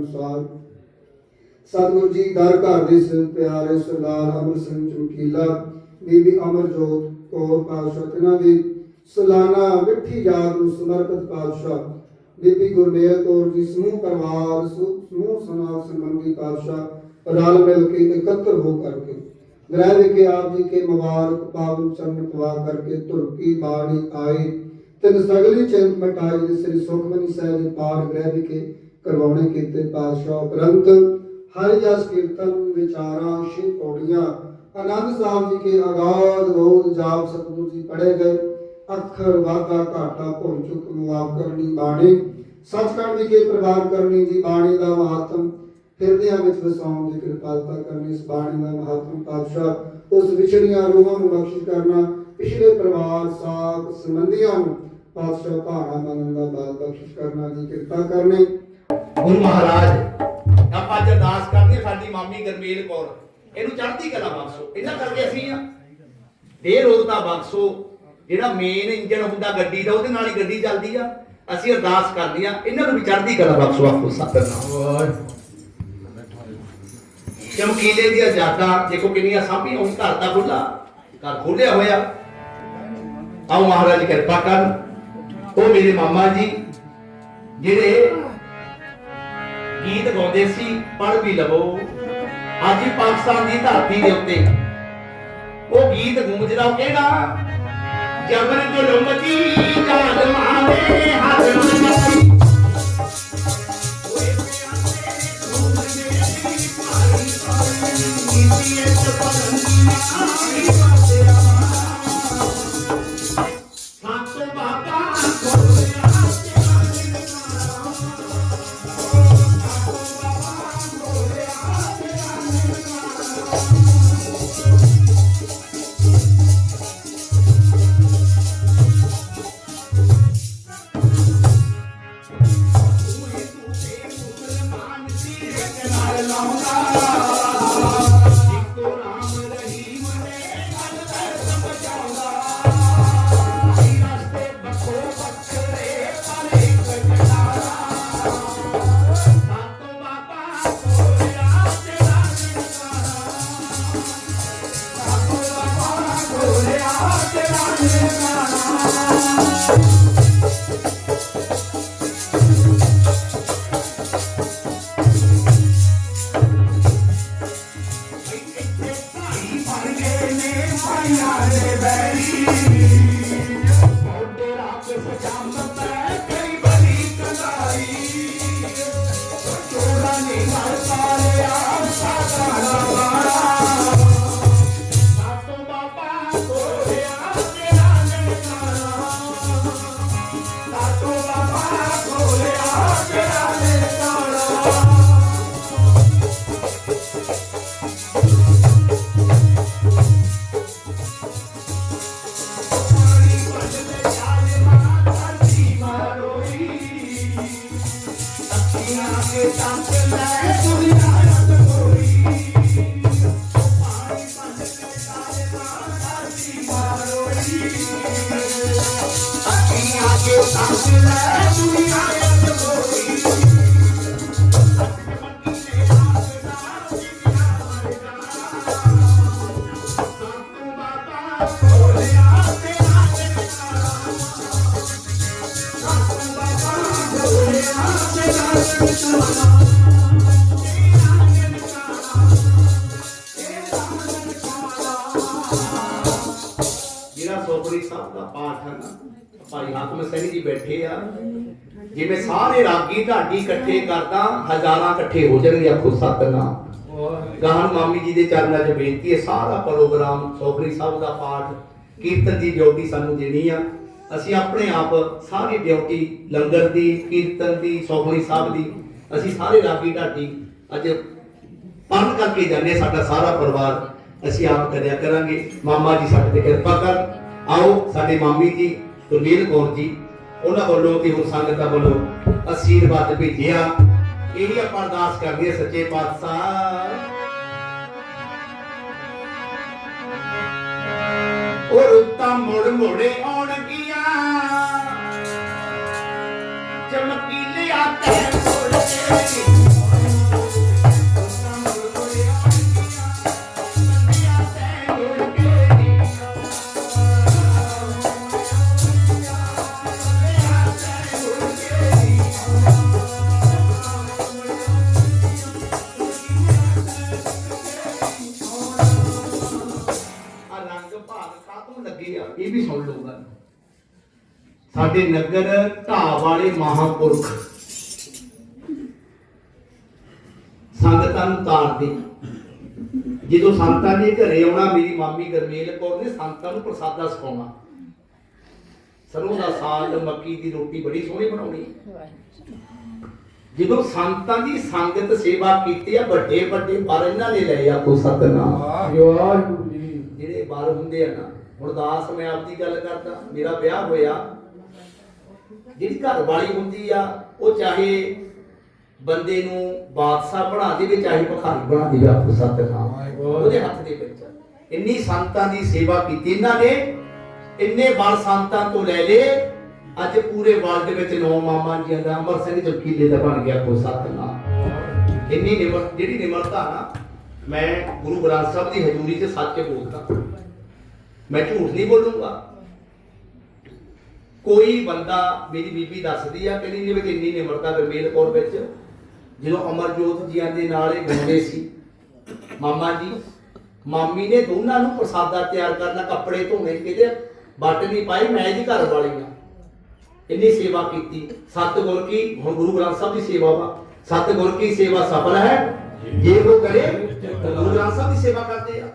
ਅਨੁਸਾਰ। ਸਤਿਗੁਰੂ ਜੀ, ਦਰ ਘਰ ਦੇ ਸਿਰ ਪਿਆਰੇ ਸਰਦਾਰ ਅਮਰ ਸਿੰਘ ਚਮਕੀਲਾ, ਬੀਬੀ ਅਮਰਜੋਤ ਕੌਰ ਪਾਤਸ਼ਾਹ ਇਹਨਾਂ ਦੀ ਸਾਲਾਨਾ ਮਿੱਠੀ ਯਾਦ ਨੂੰ ਸਮਰਪਿਤ ਪਾਤਸ਼ਾਹ, ਬੀਬੀ ਗੁਰਮੇਲ ਕੌਰ ਜੀ, ਸਮੂਹ ਪਰਿਵਾਰ, ਸਮੂਹ ਸਮੂਹ ਸਮਾਜ ਸੰਬੰਧੀ ਪਾਤਸ਼ਾਹ, ਰਲ ਮਿਲ ਕੇ ਇਕੱਤਰ ਹੋ ਕਰਕੇ, ਗ੍ਰਹਿ ਵਿਖੇ ਆਪ ਜੀ ਕੇ ਮੁਬਾਰਕ, ਪਾਵਨ ਚਰਨ ਪਵਾ ਕਰਕੇ ਧੁਰਕੀ ਬਾਣੀ ਆਈ, ਤਿਨ ਸਗਲੀ ਚਿੰਤ ਮਟਾਈ ਦੇ ਸ੍ਰੀ ਸੁਖਮਨੀ ਸਾਹਿਬ ਦੇ ਪਾਠ ਗ੍ਰਹਿ ਵਿਖੇ ਕਰਵਾਉਣੇ ਕੀਤੇ ਪਾਤਸ਼ਾਹ ਉਪਰੰਤ ਹਰਿ ਜਸ ਕੀਰਤਨ ਵਿਚਾਰਾਂ ਸ਼ਿਵ ਪੌੜੀਆਂ। ਆਨੰਦ ਸਾਹਿਬ ਜੀ ਕੇ ਆਗਾਦ ਬਹੁਤ ਜਾਪ ਸਤਿਗੁਰੂ ਜੀ ਪੜ੍ਹੇ ਗਏ। ਅੱਖਰ ਵਾਗਾ ਘਾਟਾ ਭੁੱਲ ਚੁੱਕ ਮੁਆਫ ਕਰਨੀ ਬਾਣੀ। ਸੱਚਖੰਡ ਵਿਖੇ ਪ੍ਰਵਾਨ ਕਰਨੀ ਜੀ ਬਾਣੀ ਦਾ ਮਹਾਤਮ। ਹਿਰਦਿਆਂ ਵਿੱਚ ਵਸਾਉਣ ਦੀ ਕਿਰਪਾਲਤਾ ਕਰਨੀ ਇਸ ਬਾਣੀ ਦਾ ਮਹਾਤਮ ਪਾਤਸ਼ਾਹ। ਉਸ ਵਿਛੜੀਆਂ ਰੂਹਾਂ ਨੂੰ ਬਖਸ਼ਿਸ਼ ਕਰਨਾ, ਪਿਛਲੇ ਪਰਿਵਾਰ, ਸਾਥ, ਸੰਬੰਧੀਆਂ ਨੂੰ ਪਾਤਸ਼ਾਹ ਭਾਣਾ ਮੰਨਣ ਦਾ ਬਲ ਬਖਸ਼ਿਸ਼ ਕਰਨਾ ਦੀ ਕਿਰਪਾ ਕਰਨੀ। ਗੁਰੂ ਮਹਾਰਾਜ, ਆਪਾਂ ਅੱਜ ਅਰਦਾਸ ਕਰਦੇ ਸਾਡੀ ਮਾਮੀ ਗਰਮੇਲ ਕੌਰ। ਇਹਨੂੰ ਚੜ੍ਹਦੀ ਕਲਾ ਬਖਸ਼ੋ। ਇਹਨਾਂ ਕਰਕੇ ਅਸੀਂ ਆ। ਦੇ ਰੋਗਤਾ ਬਖਸ਼ੋ। ਜਿਹੜਾ ਮੇਨ ਇੰਜਨ ਹੁੰਦਾ ਗੱਡੀ ਦਾ, ਉਹਦੇ ਨਾਲ ਹੀ ਗੱਡੀ ਚੱਲਦੀ ਆ। ਅਸੀਂ ਅਰਦਾਸ ਕਰਦੇ ਆ, ਇਹਨਾਂ ਨੂੰ ਵੀ ਚੜ੍ਹਦੀ ਕਲਾ ਬਖਸ਼ੋ ਆਪੋ ਸਤਨਾਮ। ਚਮਕੀਲੇ ਦੀਆਂ ਜਾਤਾਂ ਦੇਖੋ ਕਿੰਨੀਆਂ ਸਾਂਭੀਆਂ, ਉਹ ਘਰ ਦਾ ਖੁੱਲਾ ਘਰ ਖੋਲਿਆ ਹੋਇਆ। ਆਓ ਮਹਾਰਾਜ ਕਿਰਪਾ ਕਰਨ। ਉਹ ਮੇਰੇ ਮਾਮਾ ਜੀ, ਜਿਹੜੇ ਗੀਤ ਗਾਉਂਦੇ ਸੀ ਪੜ ਵੀ ਲਵੋ। ਅੱਜ ਪਾਕਿਸਤਾਨ ਦੀ ਧਰਤੀ ਦੇ ਉੱਤੇ। ਉਹ ਗੀਤ ਗੂੰਜਦਾ ਉਹ ਕਿਹੜਾ? ਜਬਰ ਜ਼ੁਲਮਤੀ ਜਾਨ ਮਾਰੇ ਹੱਥ ਮਾਰੀ। ਓਏ ਪਿਆਰੇ ਘੁੰਮਦੇ ਭਾਈ ਆਈ ਪਾਸਿਆ। ਨੇ ਮਾਇਆ ਦੇ ਬੈਰੀ। ਜਿਹੜਾ ਸੋਪੜੀ ਸਾਹਿਬ ਦਾ ਪਾਠ ਹੈ ਨਾ, ਭਾਈ ਹਾਕਮ ਸਿੰਘ ਜੀ ਬੈਠੇ ਆ। ਜਿਵੇਂ ਸਾਰੇ ਰਾਗੀ ਢਾਡੀ ਇਕੱਠੇ ਕਰਦਾ, ਹਜ਼ਾਰਾਂ ਇਕੱਠੇ ਹੋ ਜਾਣਗੇ, ਆਖੋ ਸਤਨਾਮ। ਗਾਹਨ ਮਾਮੀ ਜੀ ਦੇ ਚਰਨਾਂ 'ਚ ਬੇਨਤੀ ਹੈ, ਸਾਰਾ ਪ੍ਰੋਗਰਾਮ ਸੋਪੜੀ ਸਾਹਿਬ ਦਾ ਪਾਠ, ਕੀਰਤਨ ਦੀ ਡਿਊਟੀ ਸਾਨੂੰ ਦੇਣੀ ਆ। ਅਸੀਂ ਆਪਣੇ ਆਪ ਸਾਰੀ ਡਿਊਟੀ ਲੰਗਰ ਦੀ, ਕੀਰਤਨ ਦੀ ਸੋਪੜੀ ਸਾਹਿਬ ਦੀ, ਅਸੀਂ ਸਾਰੇ ਰਾਗੀ ਢਾਡੀ ਅੱਜ ਪੜ੍ਹ ਕਰਕੇ ਜਾਂਦੇ ਸਾਡਾ ਸਾਰਾ ਪਰਿਵਾਰ ਅਸੀਂ ਆਪ ਕਰਿਆ ਕਰਾਂਗੇ। ਮਾਮਾ ਜੀ ਸਾਡੇ ਤੇ ਕਿਰਪਾ ਕਰ। ਆਓ, ਸਾਡੇ ਮਾਮੀ ਜੀ ਗੁਰਮੀਤ ਕੌਰ ਜੀ, ਉਹਨਾਂ ਵੱਲੋਂ ਤੇ ਹੁਣ ਸੰਗਤਾਂ ਵੱਲੋਂ ਅਸ਼ੀਰਵਾਦ ਭੇਜਿਆ। ਇਹੀ ਆਪਾਂ ਅਰਦਾਸ ਕਰਦੇ ਸੱਚੇ ਪਾਤਸ਼ਾਹ। ਉਹ ਰੁੱਤਾਂ ਮੁੜ ਮੁੜੇ ਆਉਣਗੀਆਂ ਇਹ ਵੀ ਸੁਣ ਲਓ ਗੱਲ ਸਾਡੇ ਨਗਰ ਢਾਬ ਵਾਲੇ ਮਹਾਪੁਰਖ ਸੰਗਤਾਂ ਨੂੰ ਤਾਰਦੇ ਜਦੋਂ ਸੰਤਾਂ ਦੇ ਘਰੇ ਆਉਣਾ ਮੇਰੀ ਮਾਮੀ ਗਰਮੇਲ ਕੌਰ ਨੇ ਸੰਤਾਂ ਨੂੰ ਪ੍ਰਸਾਦਾ ਸਿਖਾਉਣਾ। ਸਰੋਂ ਦਾ ਸਾਗ ਮੱਕੀ ਦੀ ਰੋਟੀ ਬੜੀ ਸੋਹਣੀ ਬਣਾਉਣੀ। ਜਦੋਂ ਸੰਤਾਂ ਦੀ ਸੰਗਤ ਸੇਵਾ ਕੀਤੀ ਆ ਵੱਡੇ ਵੱਡੇ ਪਰ ਇਹਨਾਂ ਨੇ ਲਏ ਆ ਕੋ ਸਤਨਾਮ। ਵਾਹਿਗੁਰੂ ਜੀ। ਜਿਹੜੇ ਬਾਰ ਹੁੰਦੇ ਆ ਨਾ ਹੁਣ ਦਾਸ ਮੈਂ ਆਪਦੀ ਗੱਲ ਕਰਦਾ ਮੇਰਾ ਵਿਆਹ ਹੋਇਆ। ਜਿਹੜੀ ਘਰ ਵਾਲੀ ਹੁੰਦੀ ਆ ਉਹ ਚਾਹੇ ਬੰਦੇ ਨੂੰ ਬਾਦਸ਼ਾਹ ਬਣਾ ਦੇਵੇ ਚਾਹੇ ਭਖਾਰੀ ਬਣਾ ਦੇਵੇ ਆਪੋ ਸਤਨਾਮ ਉਹਦੇ ਹੱਥ ਦੇ ਵਿੱਚ। ਇੰਨੀ ਸੰਤਾਂ ਦੀ ਸੇਵਾ ਕੀਤੀ ਇਹਨਾਂ ਨੇ ਇੰਨੇ ਬਲ ਸੰਤਾਂ ਤੋਂ ਲੈ ਲੇ ਅੱਜ ਪੂਰੇ ਵਰਲਡ ਵਿੱਚ ਨੌ ਮਾਮਾ ਜੀਆਂ ਦਾ ਅਮਰ ਸਿੰਘ ਚੌਕੀਲੇ ਦਾ ਬਣ ਗਿਆ ਕੋ ਸਤਨਾਮ ਇੰਨੀ ਨਿਮਰ ਜਿਹੜੀ ਨਿਮਰਤਾ ਨਾ ਮੈਂ ਗੁਰੂ ਗ੍ਰੰਥ ਸਾਹਿਬ ਦੀ ਹਜ਼ੂਰੀ 'ਚ ਸੱਚ ਬੋਲਦਾ। ਮੈਂ ਝੂਠ ਨਹੀਂ ਬੋਲੂੰਗਾ। ਕੋਈ ਬੰਦਾ ਮੇਰੀ ਬੀਬੀ ਦੱਸਦੀ ਆ ਕਹਿੰਦੀ ਇਹਦੇ ਵਿੱਚ ਇੰਨੀ ਨਿਮਰਤਾ ਗਰਮੇਲ ਕੌਰ ਵਿੱਚ ਜਦੋਂ ਅਮਰਜੋਤ ਜੀਆਂ ਦੇ ਨਾਲ ਇਹ ਗਾਉਂਦੇ ਸੀ, ਮਾਮਾ ਜੀ, ਮਾਮੀ ਨੇ ਦੋਨਾਂ ਨੂੰ ਪ੍ਰਸਾਦਾ ਤਿਆਰ ਕਰਨਾ, ਕੱਪੜੇ ਧੋਣੇ ਕਿਤੇ ਬੱਟ ਨਹੀਂ ਪਾਈ ਮੈਂ ਜੀ ਘਰ ਵਾਲੀ ਆ ਇੰਨੀ ਸੇਵਾ ਕੀਤੀ। ਸਤਿਗੁਰ ਕੀ, ਹੁਣ ਗੁਰੂ ਗ੍ਰੰਥ ਸਾਹਿਬ ਦੀ ਸੇਵਾ ਵਾ। ਸਤਿਗੁਰ ਕੀ ਸੇਵਾ ਸਫਲ ਹੈ? ਜੇ ਉਹ ਕਰੇ, ਗੁਰੂ ਗ੍ਰੰਥ ਸਾਹਿਬ ਦੀ ਸੇਵਾ ਕਰਦੇ ਆ।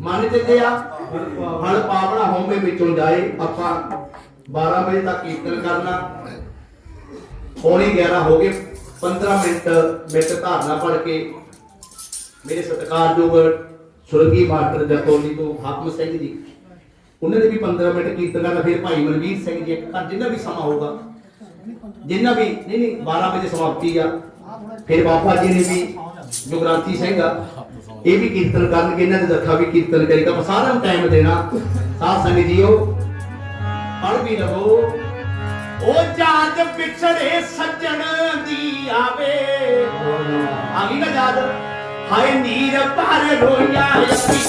ਮੰਨ ਦਿੰਦੇ ਆ ਫਲ ਪਾਵਣਾ ਹੋਮੇ ਵਿੱਚੋਂ ਜਾਏ, ਆਪਾਂ 12 ਵਜੇ ਤੱਕ ਕੀਰਤਨ ਕਰਨਾ। ਪੌਣੇ 11 ਹੋ ਗਏ। 15 ਮਿੰਟ ਮਿੰਟ ਧਾਰਨਾ ਪੜ ਕੇ ਮੇਰੇ ਸਤਿਕਾਰਯੋਗ ਸੁਰਗੀ ਮਾਸਟਰ ਜਤੋਲੀ ਤੋਂ ਹਾਕਮ ਸਿੰਘ ਜੀ, ਉਹਨਾਂ ਨੇ ਵੀ 15 ਮਿੰਟ ਕੀਰਤਨ ਕਰਨਾ, ਫਿਰ ਭਾਈ ਮਨਵੀਰ ਸਿੰਘ ਜੀ, ਇੱਕ ਘਰ ਜਿੰਨਾ ਵੀ ਸਮਾਂ ਹੋਊਗਾ, ਜਿੰਨਾ ਵੀ, ਨਹੀਂ ਨਹੀਂ 12 ਵਜੇ ਸਮਾਪਤੀ ਆ, ਫਿਰ ਬਾਬਾ ਜੀ ਨੇ ਵੀ ਜੁਗਰਾਤੀ ਸਿੰਘ ਆ, ਇਹ ਵੀ ਕੀਰਤਨ ਕਰਨਗੇ ਇਹਨਾਂ ਦੇ ਦੱਖਾ ਵੀ ਕੀਰਤਨ ਕਰੇਗਾ ਆਪਾਂ ਸਾਰਿਆਂ ਨੂੰ ਟਾਈਮ ਦੇਣਾ। ਸਾਧ ਸੰਗਤ ਜੀਓ ਪੜ ਵੀ ਲਵੋ। ਉਹ ਜਾਤ ਵਿਛੜੇ ਸੱਜਣ ਦੀ ਆਵੇ। ਆ ਗਈ ਨਾ ਯਾਦ ਹਾਏ ਨੀਰ ਭਰ ਰੋਇਆ ਅੱਖੀ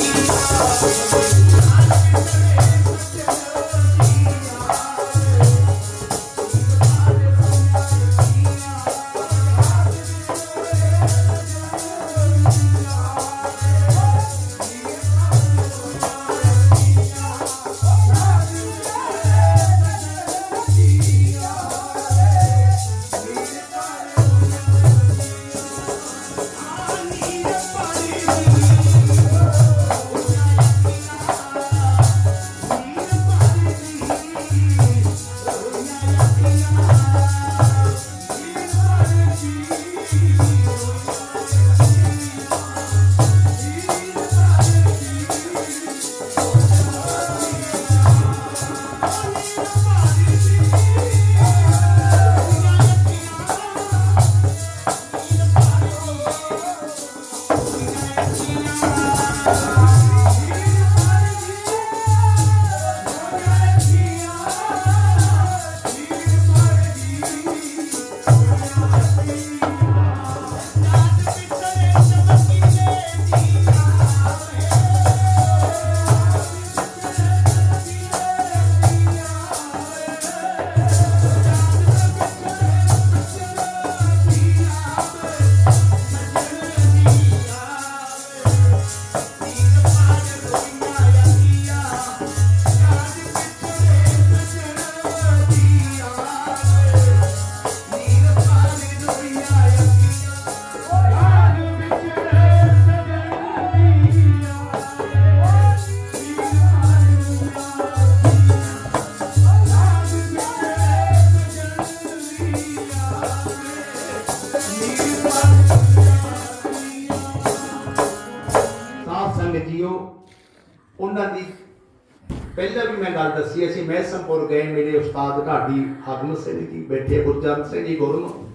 ਸਾਧ ਉਹਨਾਂ ਦੀ ਪਹਿਲਾਂ ਵੀ ਮੈਂ ਗੱਲ ਦੱਸੀ, ਅਸੀਂ ਮਹਿਸਮਪੁਰ ਗਏ, ਮੇਰੇ ਉਸਤਾਦ ਢਾਡੀ ਹਰਮਨ ਸਿੰਘ ਜੀ ਬੈਠੇ ਗੁਰਜੰਤ ਸਿੰਘ ਜੀ ਗੁਰਮ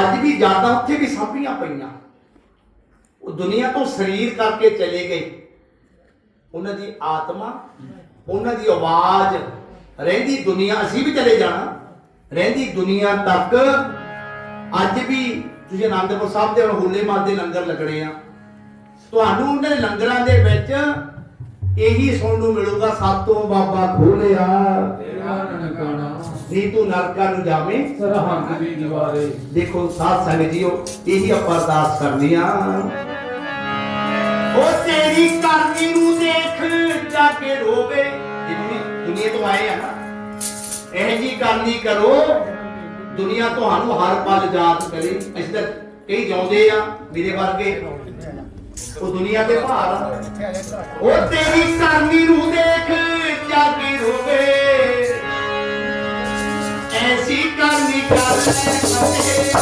ਅੱਜ ਵੀ ਯਾਦਾਂ ਉੱਥੇ ਵੀ ਸਾਂਭੀਆਂ ਪਈਆਂ। ਉਹ ਦੁਨੀਆ ਤੋਂ ਸਰੀਰ ਕਰਕੇ ਚਲੇ ਗਏ। ਉਹਨਾਂ ਦੀ ਆਤਮਾ, ਉਹਨਾਂ ਦੀ ਆਵਾਜ਼, ਰਹਿੰਦੀ ਦੁਨੀਆ, ਅਸੀਂ ਵੀ ਚਲੇ ਜਾਣਾ। ਰਹਿੰਦੀ ਦੁਨੀਆ ਤੱਕ ਅੱਜ ਵੀ ਤੁਸੀਂ ਆਨੰਦਪੁਰ ਸਾਹਿਬ ਦੇ ਹੁਣ ਹੋਲੇ ਮਾਹ ਦੇ ਲੰਗਰ ਲੱਗਣੇ ਆ। ਤੁਹਾਨੂੰ ਉਹਨੇ ਲੰਗਰਾਂ ਦੇ ਵਿੱਚ ਇਹੀ ਸੁਣਨ ਨੂੰ ਮਿਲੂਗਾ ਸਾਤੋਂ ਬਾਬਾ ਖੋਲਿਆ ਤੇਰਾ ਤੂੰ ਨਰਕਾਂ ਨੂੰ ਜਾਵੇਂ। ਸਰਹੰਦ ਦੀ ਦੀਵਾਰੇ। ਦੇਖੋ ਸਾਧ ਸੰਗਤ ਜੀਓ ਇਹੀ ਆਪਾਂ ਅਰਦਾਸ ਕਰਨੀ ਆ। ਉਹ ਤੇਰੀ ਕਰਨੀ ਨੂੰ ਦੇਖ ਜਾ ਕੇ ਰੋਵੇ। ਜਿਵੇਂ ਦੁਨੀਆ ਤੋਂ ਆਏ ਆ ਨਾ ਇਹ ਜੀ ਕਰਨੀ ਕਰੋ। ਦੁਨੀਆ ਤੁਹਾਨੂੰ ਹਰ ਪਲ ਯਾਦ ਕਰੇ। ਅਸੀਂ ਤਾਂ ਕਈ ਜਾਉਂਦੇ ਆ ਮੇਰੇ ਵਰਗੇ। ਉਹ ਦੁਨੀਆ ਦੇ ਭਾਰ ਉਹ ਤੇਰੀ ਕਰਨੀ ਨੂੰ ਦੇਖ ਜਾਗ ਰੋਵੇ। ਐਸੀ ਕਰਨੀ ਕਰ ਲੈ ਸਤਿਆ